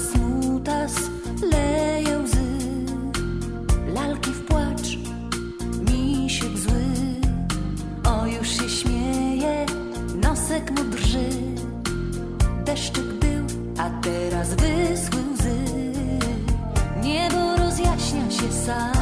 smutas leje łzy. Lalki w płacz, mi misiek zły. O już się śmieje, nosek mu drży. Deszczyk był, a teraz wyschły łzy. Niebo rozjaśnia się sam.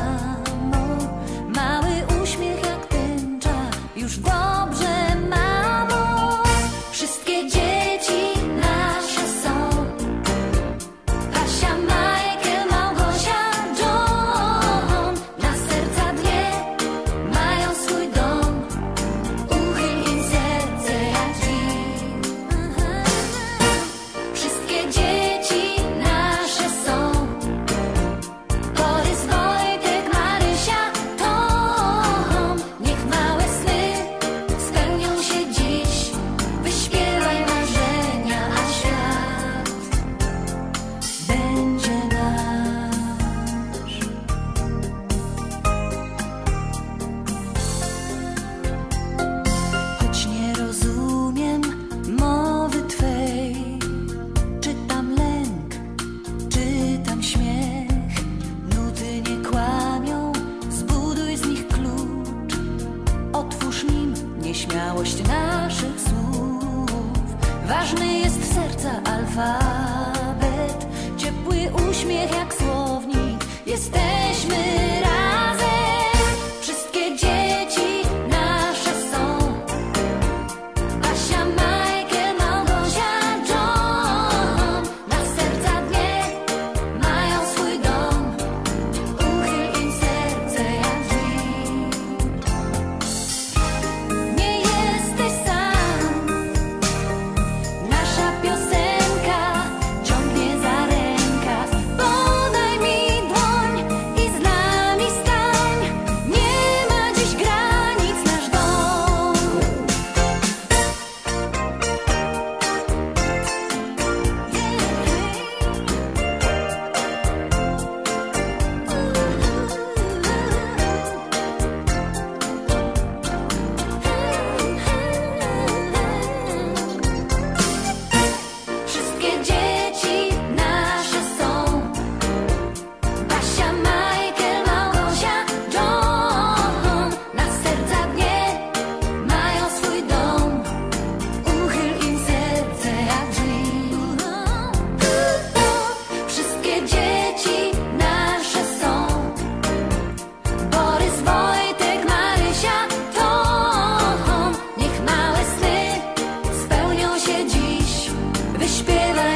doskonałość naszych słów. Ważny jest serca alfabet, ciepły uśmiech jak słownik. Jesteśmy. get jam.